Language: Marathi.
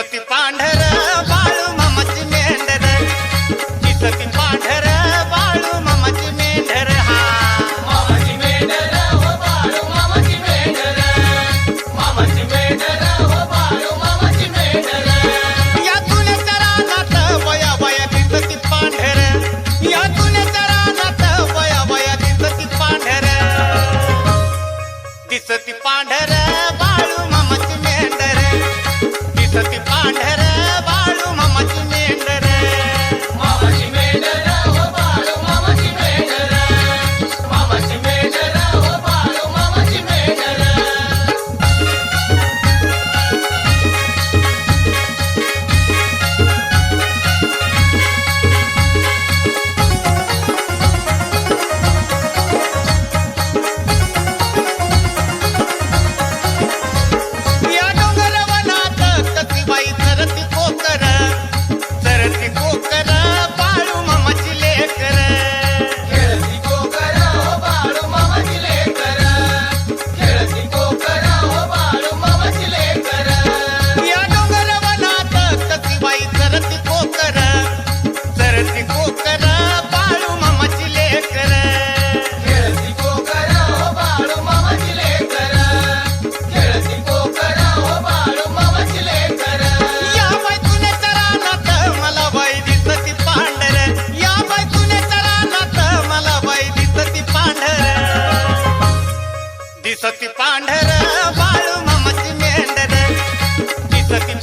चितपी पांढर बाळू मामाची मेंढर. चितपी पांढर बाळू मामाची मेंढर हा. मामाची मेंढर हो बाळू मामाची मेंढर. मामाची मेंढर हो बाळू मामाची मेंढर. यातून जरा नात वया वया चितपी पांढर. यातून जरा नात वया वया चितपी पांढर. चितपी पांढर दिसती पांढर बाळू ममची मेंढर. दिसती